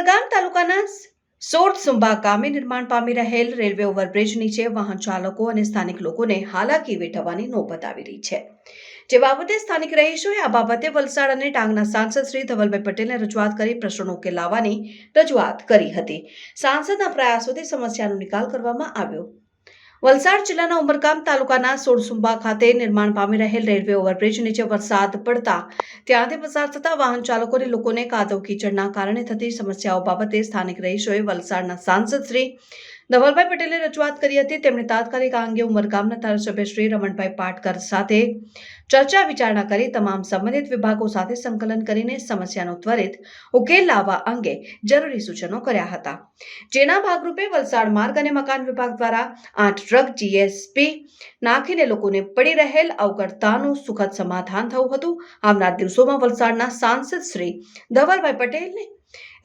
ઉમરગામ તાલુકાના સોડ સુંબા ગામે નિર્માણ પામી રહેલ રેલવે ઓવરબ્રિજ નીચે વાહન ચાલકો અને સ્થાનિક લોકોને હાલાકી વેઠવવાની નોબત આવી રહી છે. જે બાબતે સ્થાનિક રહીશોએ આ બાબતે વલસાડ અને ડાંગના સાંસદ શ્રી ધવલભાઈ પટેલને રજૂઆત કરી પ્રશ્નોનો ઉકેલ લાવવાની રજૂઆત કરી હતી. સાંસદના પ્રયાસોથી સમસ્યાનો નિકાલ કરવામાં આવ્યો. વલસાડ જિલ્લાના ઉમરગામ તાલુકાના સોળસુંબા ખાતે નિર્માણ પામી રહેલ રેલવે ઓવરબ્રિજ નીચે વરસાદ પડતા ત્યાંથી પસાર થતા વાહન ચાલકોને લોકોને કાદવ કીચડના કારણે થતી સમસ્યાઓ બાબતે સ્થાનિક રહીશોએ વલસાડના સાંસદ શ્રી ધવલભાઈ પટેલે રજૂઆત કરી હતી. તેમણે તાત્કાલિક આ અંગે ઉમરગામના ધારાસભ્ય શ્રી રમણભાઈ પાટકર સાથે ચર્ચા વિચારણા કરી તમામ સંબંધિત વિભાગો સાથે સંકલન કરીને સમસ્યાનો ત્વરિત ઉકેલ લાવવા અંગે જરૂરી સૂચનો કર્યા હતા. જેના ભાગરૂપે વલસાડ માર્ગ અને મકાન વિભાગ દ્વારા આઠ ટ્રક જીએસપી નાખીને લોકોને પડી રહેલ અવગડતાનું સુખદ સમાધાન થયું હતું. આવનાર દિવસોમાં વલસાડના સાંસદ શ્રી ધવલભાઈ પટેલને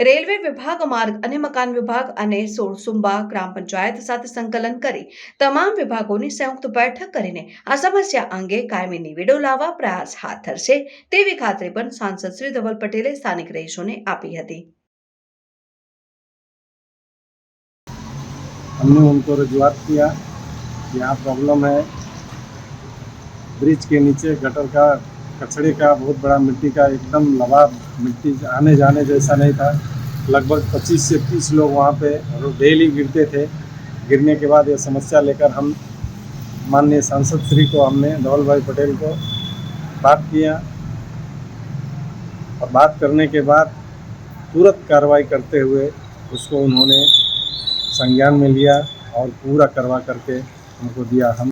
રેલવે વિભાગ માર્ગ અને મકાન વિભાગ અને સોળસુંબા ગ્રામ પંચાયત સાથે સંકલન કરી તમામ વિભાગોની સંયુક્ત બેઠક કરીને આ સમસ્યા અંગે કાયમી નિવેડો લાવવા પ્રયાસ હાથ ધરશે તેવી ખાતરી પણ સાંસદ શ્રી ધવલ પટેલે સ્થાનિક રહીશોને આપી હતી हमने उनको रजुआत किया कि यहाँ प्रॉब्लम है ब्रिज के नीचे गटर का कचड़े का, बहुत बड़ा मिट्टी का, एकदम लवा मिट्टी आने जाने जैसा नहीं था। लगभग 25 से 30 लोग वहाँ पे डेली गिरते थे। गिरने के बाद ये समस्या लेकर हम माननीय सांसद श्री को, हमने धवल भाई पटेल को बात किया। और बात करने के बाद तुरंत कार्रवाई करते हुए उसको उन्होंने संज्ञान में लिया और पूरा करवा करके हमको दिया। हम